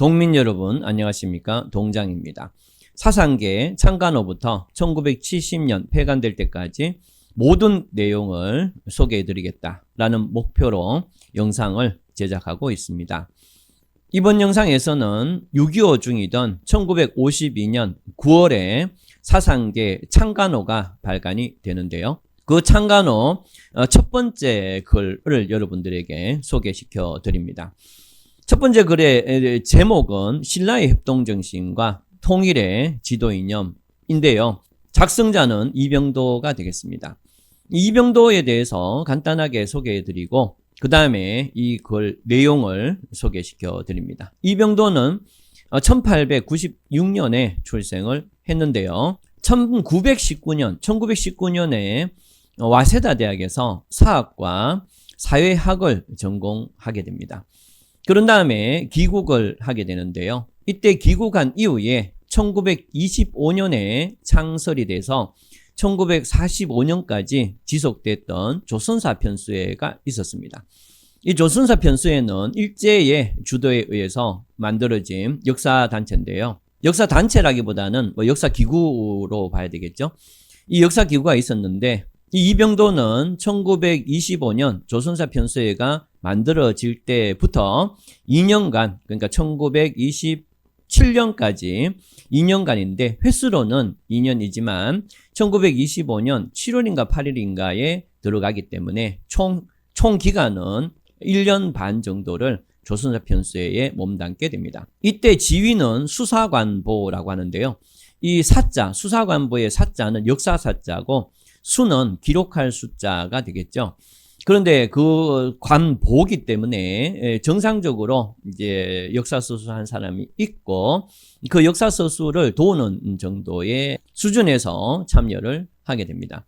동민 여러분 안녕하십니까 동장입니다. 사상계 창간호부터 1970년 폐간될 때까지 모든 내용을 소개해 드리겠다라는 목표로 영상을 제작하고 있습니다. 이번 영상에서는 6.25 중이던 1952년 9월에 사상계 창간호가 발간이 되는데요. 그 창간호 어, 첫 번째 글을 여러분들에게 소개시켜 드립니다. 첫 번째 글의 제목은 신라의 협동정신과 통일의 지도 이념인데요. 작성자는 이병도가 되겠습니다. 이병도에 대해서 간단하게 소개해 드리고 그 다음에 이 글 내용을 소개시켜 드립니다. 이병도는 1896년에 출생을 했는데요. 1919년, 1919년에 와세다 대학에서 사학과 사회학을 전공하게 됩니다. 그런 다음에 귀국을 하게 되는데요. 이때 귀국한 이후에 1925년에 창설이 돼서 1945년까지 지속됐던 조선사 편수회가 있었습니다. 이 조선사 편수회는 일제의 주도에 의해서 만들어진 역사 단체인데요. 역사 단체라기보다는 뭐 역사 기구로 봐야 되겠죠. 이 역사 기구가 있었는데 이 이병도는 1925년 조선사 편수회가 만들어질 때부터 2년간 그러니까 1927년까지 2년간인데 횟수로는 2년이지만 1925년 7월인가 8일인가에 들어가기 때문에 총, 총 기간은 1년 반 정도를 조선사 편수회에 몸담게 됩니다. 이때 지위는 수사관보라고 하는데요. 이 사자, 수사관보의 사자는 역사사자고 수는 기록할 숫자가 되겠죠. 그런데 그 관보기 때문에 정상적으로 이제 역사서수 한 사람이 있고 그 역사서수를 도우는 정도의 수준에서 참여를 하게 됩니다.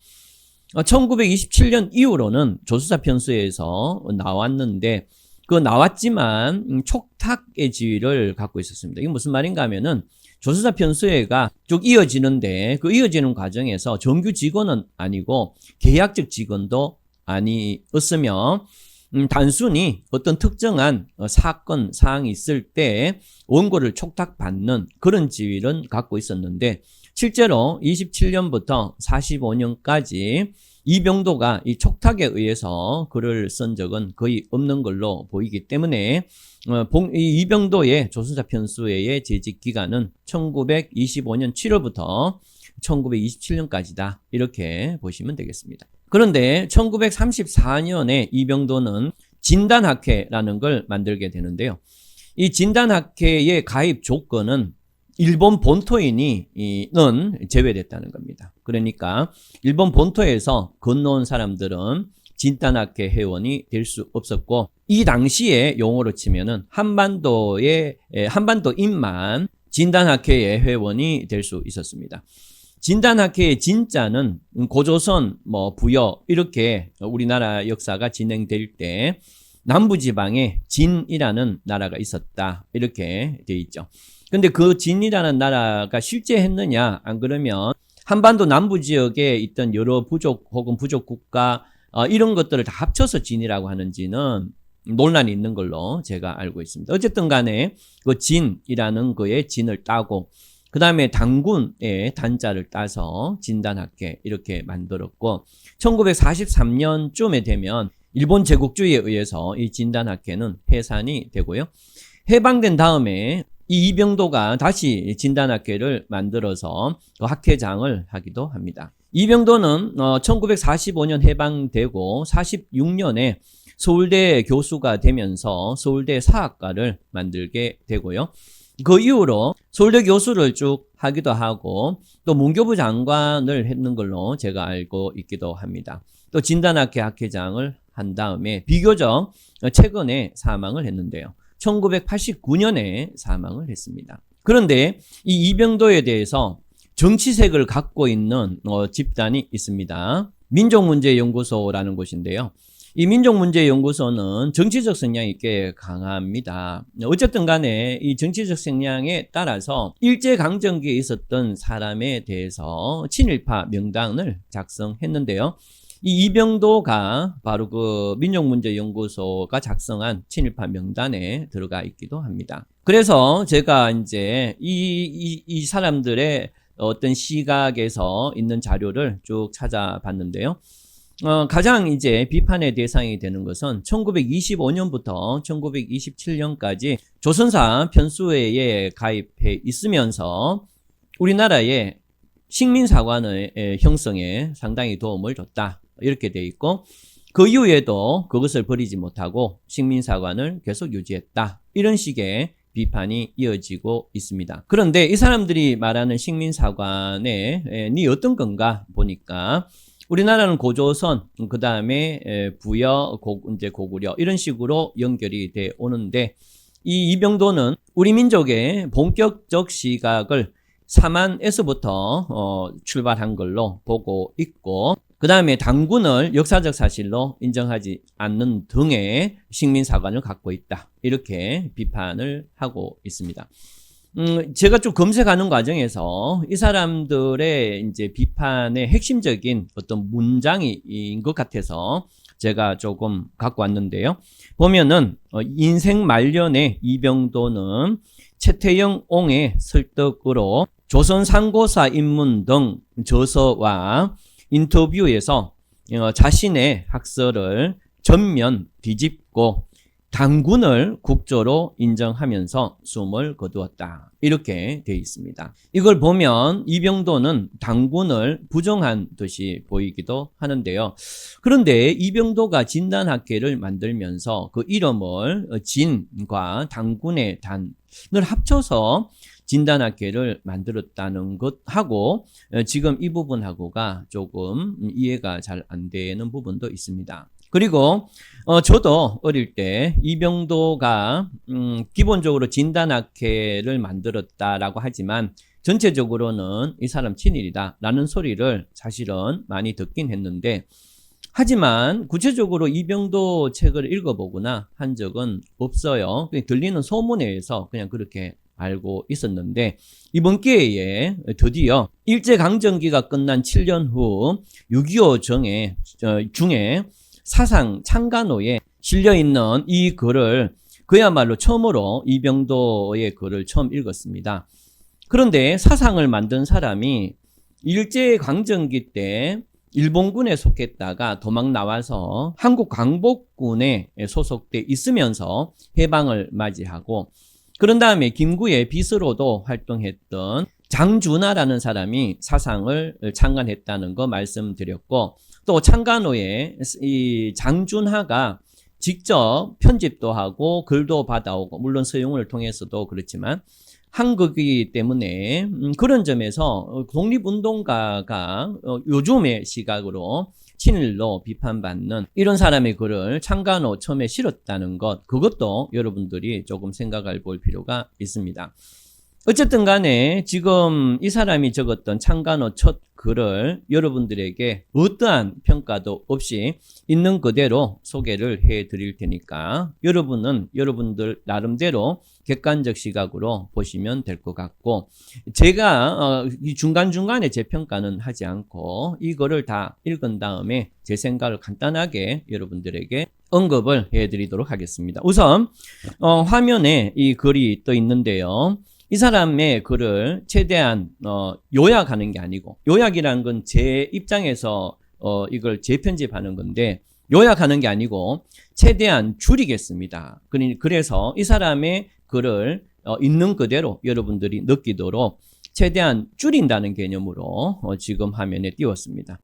1927년 이후로는 조수사 편수에서 나왔는데 그 나왔지만 촉탁의 지위를 갖고 있었습니다. 이게 무슨 말인가 하면은 조수사 편수회가 쭉 이어지는데 그 이어지는 과정에서 정규 직원은 아니고 계약적 직원도 아니었으며 음, 단순히 어떤 특정한 어, 사건 사항이 있을 때 원고를 촉탁받는 그런 지위를 갖고 있었는데 실제로 27년부터 45년까지 이병도가 이 촉탁에 의해서 글을 쓴 적은 거의 없는 걸로 보이기 때문에 어, 이 이병도의 조선사 편수회의 재직 기간은 1925년 7월부터 1927년까지다 이렇게 보시면 되겠습니다. 그런데 1934년에 이병도는 진단학회라는 걸 만들게 되는데요. 이 진단학회의 가입 조건은 일본 본토인이는 제외됐다는 겁니다. 그러니까 일본 본토에서 건너온 사람들은 진단학회 회원이 될 수 없었고 이 당시에 용어로 치면은 한반도의 한반도인만 진단학회의 회원이 될 수 있었습니다. 진단학회의 진짜는 고조선, 뭐 부여 이렇게 우리나라 역사가 진행될 때 남부지방에 진이라는 나라가 있었다 이렇게 돼 있죠. 근데 그 진이라는 나라가 실제 했느냐 안 그러면 한반도 남부 지역에 있던 여러 부족 혹은 부족 국가 어, 이런 것들을 다 합쳐서 진이라고 하는지는 논란이 있는 걸로 제가 알고 있습니다. 어쨌든 간에 그 진이라는 거에 진을 따고 그 다음에 당군의 단자를 따서 진단학회 이렇게 만들었고 1943년쯤에 되면 일본 제국주의에 의해서 이 진단학회는 해산이 되고요. 해방된 다음에 이 이병도가 다시 진단학회를 만들어서 그 학회장을 하기도 합니다. 이병도는 1945년 어, 해방되고 46년에 서울대 교수가 되면서 서울대 사학과를 만들게 되고요. 그 이후로 서울대 교수를 쭉 하기도 하고 또 문교부 장관을 했는 걸로 제가 알고 있기도 합니다. 또 진단학회 학회장을 한 다음에 비교적 최근에 사망을 했는데요. 1989년에 사망을 했습니다. 그런데 이 이병도에 대해서 정치색을 갖고 있는 어, 집단이 있습니다. 민족문제연구소라는 곳인데요. 이 민족문제연구소는 정치적 성향이 꽤 강합니다. 어쨌든 간에 이 정치적 성향에 따라서 일제강점기에 있었던 사람에 대해서 친일파 명단을 작성했는데요. 이 이병도가 바로 그 민족문제연구소가 작성한 친일파 명단에 들어가 있기도 합니다. 그래서 제가 이제 이, 이, 이 사람들의 어떤 시각에서 있는 자료를 쭉 찾아봤는데요. 어, 가장 이제 비판의 대상이 되는 것은 1925년부터 1927년까지 조선사 편수회에 가입해 있으면서 우리나라의 식민사관의 에, 형성에 상당히 도움을 줬다. 이렇게 돼 있고 그 이후에도 그것을 버리지 못하고 식민사관을 계속 유지했다. 이런 식의 비판이 이어지고 있습니다. 그런데 이 사람들이 말하는 식민사관의 에, 니 어떤 건가 보니까 우리나라는 고조선, 그 다음에 부여, 고, 이제 고구려 이런 식으로 연결이 돼 오는데 이 이병도는 우리 민족의 본격적 시각을 사만에서부터 어, 출발한 걸로 보고 있고 그 다음에 당군을 역사적 사실로 인정하지 않는 등의 식민사관을 갖고 있다 이렇게 비판을 하고 있습니다. 음, 제가 좀 검색하는 과정에서 이 사람들의 이제 비판의 핵심적인 어떤 문장인 것 같아서 제가 조금 갖고 왔는데요. 보면은 어, 인생 말년에 이병도는 최태영 옹의 설득으로 조선 상고사 입문 등 저서와 인터뷰에서 어, 자신의 학설을 전면 뒤집고 당군을 국조로 인정하면서 숨을 거두었다. 이렇게 되어 있습니다. 이걸 보면 이병도는 당군을 부정한 듯이 보이기도 하는데요. 그런데 이병도가 진단학회를 만들면서 그 이름을 진과 당군의 단을 합쳐서 진단학회를 만들었다는 것하고 지금 이 부분하고가 조금 이해가 잘 안 되는 부분도 있습니다. 그리고 어 저도 어릴 때 이병도가 음 기본적으로 진단학회를 만들었다라고 하지만 전체적으로는 이 사람 친일이다라는 소리를 사실은 많이 듣긴 했는데 하지만 구체적으로 이병도 책을 읽어보거나 한 적은 없어요. 그냥 들리는 소문에 의해서 그냥 그렇게 알고 있었는데 이번 기회에 드디어 일제강점기가 끝난 7년 후 6.25 정에, 어, 중에 사상 창간호에 실려 있는 이 글을 그야말로 처음으로 이병도의 글을 처음 읽었습니다. 그런데 사상을 만든 사람이 일제 강점기 때 일본군에 속했다가 도망 나와서 한국 광복군에 소속돼 있으면서 해방을 맞이하고 그런 다음에 김구의 비서로도 활동했던 장준하라는 사람이 사상을 창간했다는 거 말씀드렸고 또 창간호에 이 장준하가 직접 편집도 하고 글도 받아오고 물론 서용을 통해서도 그렇지만 한국이기 때문에 음, 그런 점에서 독립운동가가 어, 요즘의 시각으로 친일로 비판받는 이런 사람의 글을 창간호 처음에 실었다는 것 그것도 여러분들이 조금 생각할 볼 필요가 있습니다. 어쨌든 간에 지금 이 사람이 적었던 창간호 첫 글을 여러분들에게 어떠한 평가도 없이 있는 그대로 소개를 해 드릴 테니까 여러분은 여러분들 나름대로 객관적 시각으로 보시면 될 것 같고 제가 어, 중간중간에 제 평가는 하지 않고 이거를 다 읽은 다음에 제 생각을 간단하게 여러분들에게 언급을 해 드리도록 하겠습니다. 우선 어, 화면에 이 글이 떠 있는데요. 이 사람의 글을 최대한 어, 요약하는 게 아니고 요약이라는 건제 입장에서 어, 이걸 재편집하는 건데 요약하는 게 아니고 최대한 줄이겠습니다. 그래서 이 사람의 글을 어, 있는 그대로 여러분들이 느끼도록 최대한 줄인다는 개념으로 어, 지금 화면에 띄웠습니다.